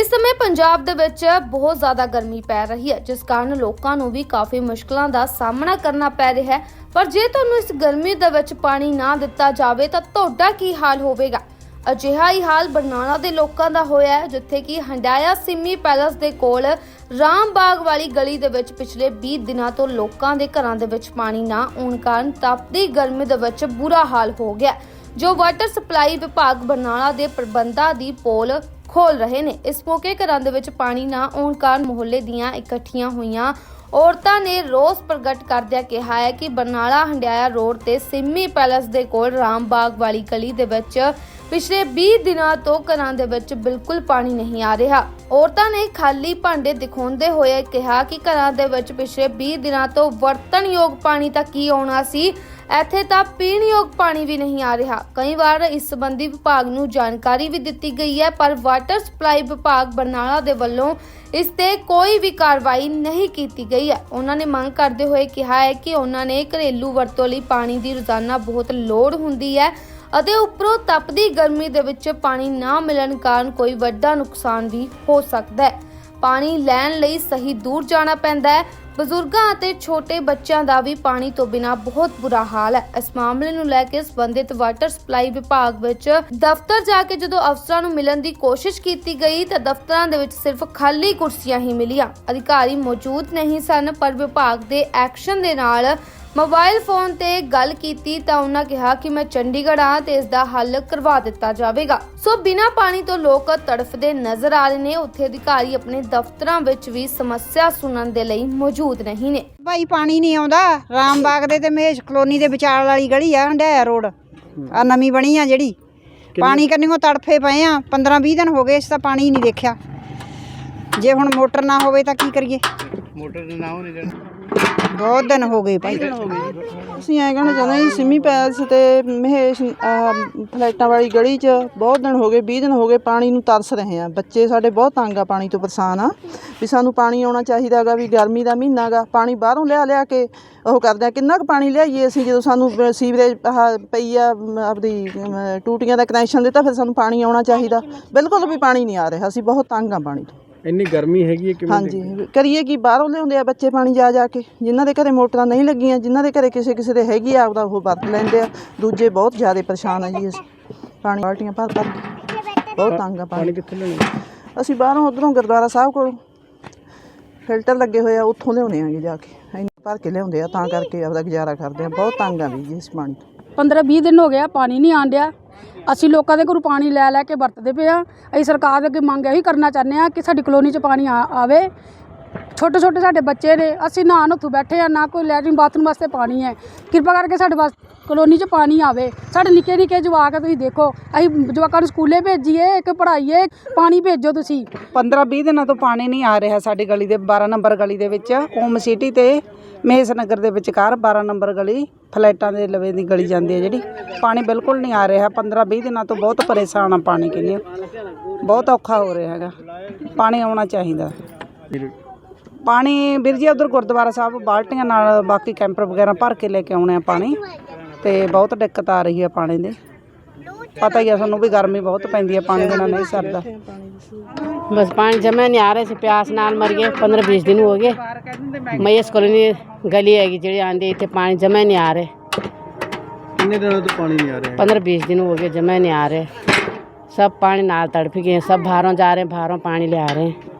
ਇਸ ਸਮੇਂ ਪੰਜਾਬ ਦੇ ਵਿੱਚ ਬਹੁਤ ਜ਼ਿਆਦਾ ਗਰਮੀ ਪੈ ਰਹੀ ਹੈ, ਜਿਸ ਕਾਰਨ ਲੋਕਾਂ ਨੂੰ ਵੀ ਕਾਫੀ ਮੁਸ਼ਕਲਾਂ ਦਾ ਸਾਹਮਣਾ ਕਰਨਾ ਪੈ ਰਿਹਾ ਹੈ। ਪਰ ਜੇ ਤੁਹਾਨੂੰ ਇਸ ਗਰਮੀ ਦੇ ਵਿੱਚ ਪਾਣੀ ਨਾ ਦਿੱਤਾ ਜਾਵੇ, ਤਾਂ ਤੁਹਾਡਾ ਕੀ ਹਾਲ ਹੋਵੇਗਾ? ਅਜਿਹਾ ਹੀ ਹਾਲ ਬਰਨਾਲਾ ਦੇ ਲੋਕਾਂ ਦਾ ਹੋਇਆ ਹੈ, ਜਿੱਥੇ ਕਿ ਹੰਡਾਇਆ ਸਿੰਮੀ ਪੈਲਸ ਦੇ ਕੋਲ ਰਾਮਬਾਗ ਵਾਲੀ ਗਲੀ ਦੇ ਵਿੱਚ ਪਿਛਲੇ 20 ਦਿਨਾਂ ਤੋਂ ਲੋਕਾਂ ਦੇ ਘਰਾਂ ਦੇ ਵਿੱਚ ਪਾਣੀ ਨਾ ਆਉਣ ਕਾਰਨ ਤਪਦੀ ਗਰਮੀ ਦੇ ਵਿੱਚ ਬੁਰਾ ਹਾਲ ਹੋ ਗਿਆ ਜੋ ਵਾਟਰ ਸਪਲਾਈ ਵਿਭਾਗ ਬਰਨਾਲਾ ਦੇ ਪ੍ਰਬੰਧਾਂ ਦੀ ਪੋਲ ਖੋਲ ਰਹੇ ਨੇ। ਇਸ ਮੌਕੇ ਘਰਾਂ ਦੇ ਵਿੱਚ ਪਾਣੀ ਨਾ ਆਉਣ ਕਾਰਨ ਮੁਹੱਲੇ ਦੀਆਂ ਇਕੱਠੀਆਂ ਹੋਈਆਂ ਔਰਤਾਂ ਨੇ ਰੋਸ ਪ੍ਰਗਟ ਕਰਦਿਆਂ ਕਿਹਾ ਹੈ ਕਿ ਬਰਨਾਲਾ ਹੰਡਿਆਇਆ ਰੋਡ ਤੇ ਸਿੰਮੀ ਪੈਲਸ ਦੇ ਕੋਲ ਰਾਮਬਾਗ ਵਾਲੀ ਗਲੀ ਦੇ ਵਿੱਚ ਪਿਛਲੇ 20 ਦਿਨਾਂ ਤੋਂ ਘਰਾਂ ਦੇ ਵਿੱਚ ਬਿਲਕੁਲ ਪਾਣੀ ਨਹੀਂ ਆ ਰਿਹਾ। ਔਰਤਾਂ ਨੇ ਖਾਲੀ ਭਾਂਡੇ ਦਿਖਾਉਂਦੇ ਹੋਏ ਕਿਹਾ ਕਿ ਘਰਾਂ ਦੇ ਵਿੱਚ ਪਿਛਲੇ 20 ਦਿਨਾਂ ਤੋਂ ਵਰਤਣਯੋਗ ਪਾਣੀ ਤਾਂ ਕੀ ਆਉਣਾ ਸੀ, ਇੱਥੇ ਤਾਂ ਪੀਣਯੋਗ ਪਾਣੀ ਵੀ ਨਹੀਂ ਆ ਰਿਹਾ। ਕਈ ਵਾਰ ਇਸ ਸੰਬੰਧੀ ਵਿਭਾਗ ਨੂੰ ਜਾਣਕਾਰੀ ਵੀ ਦਿੱਤੀ ਗਈ ਹੈ, ਪਰ ਵਾਟਰ ਸਪਲਾਈ ਵਿਭਾਗ ਬਰਨਾਲਾ ਦੇ ਵੱਲੋਂ ਇਸ ਤੇ ਕੋਈ ਵੀ ਕਾਰਵਾਈ ਨਹੀਂ ਕੀਤੀ ਗਈ ਹੈ। ਉਹਨਾਂ ਨੇ ਮੰਗ ਕਰਦੇ ਹੋਏ ਕਿਹਾ ਹੈ ਕਿ ਉਹਨਾਂ ਨੇ ਘਰੇਲੂ ਵਰਤੋਂ ਲਈ ਪਾਣੀ ਦੀ ਰੋਜ਼ਾਨਾ ਬਹੁਤ ਲੋੜ ਹੁੰਦੀ ਹੈ। ਅਤੇ ਉੱਪਰੋਂ ਤਪਦੀ ਗਰਮੀ ਦੇ ਵਿੱਚ ਪਾਣੀ ਨਾ ਮਿਲਣ ਕਾਰਨ ਕੋਈ ਵੱਡਾ ਨੁਕਸਾਨ ਵੀ ਹੋ ਸਕਦਾ ਹੈ। ਪਾਣੀ ਲੈਣ ਲਈ ਸਹੀ ਦੂਰ ਜਾਣਾ ਪੈਂਦਾ ਹੈ ਬਜ਼ੁਰਗਾਂ ਅਤੇ ਛੋਟੇ ਬੱਚਿਆਂ ਦਾ ਵੀ ਪਾਣੀ ਤੋਂ ਬਿਨਾ ਬਹੁਤ ਬੁਰਾ ਹਾਲ ਹੈ। ਇਸ ਮਾਮਲੇ ਨੂੰ ਲੈ ਕੇ ਸੰਬੰਧਿਤ ਵਾਟਰ ਸਪਲਾਈ ਵਿਭਾਗ ਵਿੱਚ ਦਫ਼ਤਰ ਜਾ ਕੇ ਜਦੋਂ ਅਫਸਰਾਂ ਨੂੰ ਮਿਲਣ ਦੀ ਕੋਸ਼ਿਸ਼ ਕੀਤੀ ਗਈ ਤਾਂ ਦਫ਼ਤਰਾਂ ਦੇ ਵਿੱਚ ਸਿਰਫ ਖਾਲੀ ਕੁਰਸੀਆਂ ਹੀ ਮਿਲੀਆਂ। ਅਧਿਕਾਰੀ ਮੌਜੂਦ ਨਹੀਂ ਸਨ, ਪਰ ਵਿਭਾਗ ਦੇ ਐਕਸ਼ਨ ਦੇ ਨਾਲ ਮੋਬਾਈਲ ਫੋਨ ਤੇ ਗੱਲ ਕੀਤੀ ਤਾਂ ਉਹਨਾਂ ਕਿਹਾ ਕਿ ਮੈਂ ਚੰਡੀਗੜ੍ਹ ਆ ਤੇ ਇਸ ਦਾ ਹੱਲ ਕਰਵਾ ਦਿੱਤਾ ਜਾਵੇਗਾ। ਸੋ ਬਿਨਾਂ ਪਾਣੀ ਤੋਂ ਲੋਕ ਤੜਫਦੇ ਨਜ਼ਰ ਆ ਰਹੇ ਨੇ। ਉੱਥੇ ਅਧਿਕਾਰੀ ਆਪਣੇ ਦਫ਼ਤਰਾਂ ਵਿੱਚ ਵੀ ਸਮੱਸਿਆ ਸੁਣਨ ਦੇ ਲਈ ਮੌਜੂਦ ਨਹੀਂ ਨੇ। ਭਾਈ ਪਾਣੀ ਨਹੀਂ ਆਉਂਦਾ ਰਾਮਬਾਗ ਦੇ ਤੇ ਮਹੇਸ਼ ਕਲੋਨੀ ਦੇ ਵਿਚਾਲ ਵਾਲੀ ਗਲੀ ਆ ਹੰਡਾਇਆ ਰੋਡ। ਆ ਨਵੀਂ ਬਣੀ ਆ ਜਿਹੜੀ। ਪਾਣੀ ਕੰਨੀਓ ਤੜਫੇ ਪਏ ਆ 15 20 ਦਿਨ ਹੋ ਗਏ ਇਸ ਤਾਂ ਪਾਣੀ ਹੀ ਨਹੀਂ ਦੇਖਿਆ। ਜੇ ਹੁਣ ਮੋਟਰ ਨਾ ਹੋਵੇ ਤਾਂ ਕੀ ਕਰੀਏ? ਮੋਟਰ ਦੇ ਨਾ ਹੋਣੇ ਜਾਣ ਬਹੁਤ ਦਿਨ ਹੋ ਗਏ ਭਾਈ। ਅਸੀਂ ਐਂ ਕਹਿਣਾ ਚਾਹੁੰਦੇ ਹਾਂ ਸਿੰਮੀ ਪੈਲਸ ਤੇ ਮਹੇਸ਼ ਫਲੈਟਾਂ ਵਾਲੀ ਗਲੀ 'ਚ ਬਹੁਤ ਦਿਨ ਹੋ ਗਏ 20 ਦਿਨ ਹੋ ਗਏ ਪਾਣੀ ਨੂੰ ਤਰਸ ਰਹੇ ਆ। ਬੱਚੇ ਸਾਡੇ ਬਹੁਤ ਤੰਗ ਆ ਪਾਣੀ ਤੋਂ ਪਰੇਸ਼ਾਨ ਆ। ਵੀ ਸਾਨੂੰ ਪਾਣੀ ਆਉਣਾ ਚਾਹੀਦਾਗਾ ਵੀ ਗਰਮੀ ਦਾ ਮਹੀਨਾ ਗਾ ਪਾਣੀ ਬਾਹਰੋਂ ਲਿਆ ਲਿਆ ਕੇ ਉਹ ਕਰਦੇ ਆ। ਕਿੰਨਾ ਕੁ ਪਾਣੀ ਲਿਆਈਏ ਅਸੀਂ ਜਦੋਂ ਸਾਨੂੰ ਸੀਵਰੇਜ ਪਈ ਆ ਆਪਦੀ ਟੂਟੀਆਂ ਦਾ ਕਨੈਕਸ਼ਨ ਦਿੱਤਾ ਫਿਰ ਸਾਨੂੰ ਪਾਣੀ ਆਉਣਾ ਚਾਹੀਦਾ। ਬਿਲਕੁਲ ਵੀ ਪਾਣੀ ਨਹੀਂ ਆ ਰਿਹਾ ਅਸੀਂ ਬਹੁਤ ਤੰਗ ਆ ਪਾਣੀ ਤੋਂ। ਇੰਨੀ ਗਰਮੀ ਹੈਗੀ ਹੈ ਕਿਵੇਂ ਹਾਂਜੀ ਕਰੀਏ ਕੀ ਬਾਹਰੋਂ ਲਿਆਉਂਦੇ ਆ ਬੱਚੇ ਪਾਣੀ ਜਾ ਜਾ ਕੇ। ਜਿਨ੍ਹਾਂ ਦੇ ਘਰੇ ਮੋਟਰਾਂ ਨਹੀਂ ਲੱਗੀਆਂ ਜਿਨ੍ਹਾਂ ਦੇ ਘਰੇ ਕਿਸੇ ਕਿਸੇ ਦੇ ਹੈਗੀ ਆ ਆਪਦਾ ਉਹ ਵਰਤ ਲੈਂਦੇ ਆ। ਦੂਜੇ ਬਹੁਤ ਜ਼ਿਆਦਾ ਪਰੇਸ਼ਾਨ ਆ ਜੀ ਅਸੀਂ। ਪਾਣੀ ਬਾਲਟੀਆਂ ਭਰ ਭਰ ਕੇ। ਬਹੁਤ ਤੰਗ ਆ ਪਾਣੀ। ਪਾਣੀ ਕਿੱਥੇ ਲੈਣਾ ਅਸੀਂ ਬਾਹਰੋਂ ਉਧਰੋਂ ਗੁਰਦੁਆਰਾ ਸਾਹਿਬ ਕੋਲੋਂ। ਫਿਲਟਰ ਲੱਗੇ ਹੋਏ ਆ ਉੱਥੋਂ ਲਿਆਉਂਦੇ ਆਂਗੇ ਜਾ ਕੇ। ਇੰਨਾ ਭਰ ਕੇ ਲਿਆਉਂਦੇ ਆ ਤਾਂ ਕਰਕੇ ਆਪਦਾ ਗੁਜ਼ਾਰਾ ਕਰਦੇ ਆ। ਬਹੁਤ ਤੰਗ ਆ ਵੀ ਜੀ ਇਸ ਪਾਣੀ ਤੋਂ। 15 20 ਦਿਨ ਹੋ ਗਿਆ ਪਾਣੀ ਨਹੀਂ ਆਣ ਡਿਆ। ਅਸੀਂ ਲੋਕਾਂ ਦੇ ਘਰੋਂ ਪਾਣੀ ਲੈ ਲੈ ਕੇ ਵਰਤਦੇ ਪਏ ਆ। ਅਸੀਂ ਸਰਕਾਰ ਦੇ ਅੱਗੇ ਮੰਗ ਇਹੀ ਕਰਨਾ ਚਾਹੁੰਦੇ ਆ ਕਿ ਸਾਡੀ ਕਲੋਨੀ 'ਚ ਪਾਣੀ ਆ- ਆਵੇ। ਛੋਟੇ ਛੋਟੇ ਸਾਡੇ ਬੱਚੇ ਨੇ, ਅਸੀਂ ਨਾ ਉੱਥੋਂ ਬੈਠੇ ਆ, ਨਾ ਕੋਈ ਲੈਟਰਿਨ ਬਾਥਰੂਮ ਵਾਸਤੇ ਪਾਣੀ ਹੈ। ਕਿਰਪਾ ਕਰਕੇ ਸਾਡੇ ਵਾਸ ਕਲੋਨੀ 'ਚ ਪਾਣੀ ਆਵੇ। ਸਾਡੇ ਨਿੱਕੇ ਨਿੱਕੇ ਜਵਾਕ ਆ ਤੁਸੀਂ ਦੇਖੋ, ਅਸੀਂ ਜਵਾਕਾਂ ਨੂੰ ਸਕੂਲੇ ਭੇਜੀਏ, ਇੱਕ ਪੜ੍ਹਾਈਏ, ਪਾਣੀ ਭੇਜੋ ਤੁਸੀਂ। 15 20 ਦਿਨਾਂ ਤੋਂ ਪਾਣੀ ਨਹੀਂ ਆ ਰਿਹਾ ਸਾਡੀ ਗਲੀ ਦੇ 12 ਨੰਬਰ ਗਲੀ ਦੇ ਵਿੱਚ। ਓਮ ਸਿਟੀ ਤੇ ਮਹੇਸ਼ ਨਗਰ ਦੇ ਵਿਚਕਾਰ 12 ਨੰਬਰ ਗਲੀ, ਫਲੈਟਾਂ ਦੇ ਲਵੇ ਦੀ ਗਲੀ ਜਾਂਦੀ ਹੈ ਜਿਹੜੀ। ਪਾਣੀ ਬਿਲਕੁਲ ਨਹੀਂ ਆ ਰਿਹਾ 15 20 ਦਿਨਾਂ ਤੋਂ ਬਹੁਤ ਪਰੇਸ਼ਾਨ ਆ ਪਾਣੀ ਕੇ ਲਈ ਬਹੁਤ ਔਖਾ ਹੋ ਰਿਹਾ ਹੈਗਾ। ਪਾਣੀ ਆਉਣਾ ਚਾਹੀਦਾ। ਪਾਣੀ, ਵੀਰ ਜੀ, ਉਧਰ ਗੁਰਦੁਆਰਾ ਸਾਹਿਬ, ਬਾਲਟੀਆਂ ਨਾਲ ਬਾਕੀ ਕੈਂਪਰ ਵਗੈਰਾ ਭਰ ਕੇ ਲੈ ਕੇ ਆਉਣੇ ਆ ਪਾਣੀ। ਤੇ ਬਹੁਤ ਦਿੱਕਤ ਆ ਰਹੀ ਹੈ ਪਾਣੀ ਦੀ ਪਤਾ ਹੀ ਆ ਸਾਨੂੰ ਵੀ ਗਰਮੀ ਬਹੁਤ ਪੈਂਦੀ ਹੈ ਪਾਣੀ ਬਿਨਾਂ ਨਹੀਂ ਸਰਦਾ बस पानी जमा नहीं आ रहे थे प्यास नाल मर गए पंद्रह बीस दिन हो गए मयस कॉलोनी गली हैगी जी आंदी इतने पानी जमा नहीं आ रहे ਕਿੰਨੇ ਦਿਨਾਂ ਤੋਂ ਪਾਣੀ ਨਹੀਂ ਆ ਰਿਹਾ पंद्रह बीस दिन हो गए जमा नहीं आ रहे सब पानी नाल तड़फ गए सब बाहरों जा रहे हैं बाहरों पानी ले आ रहे हैं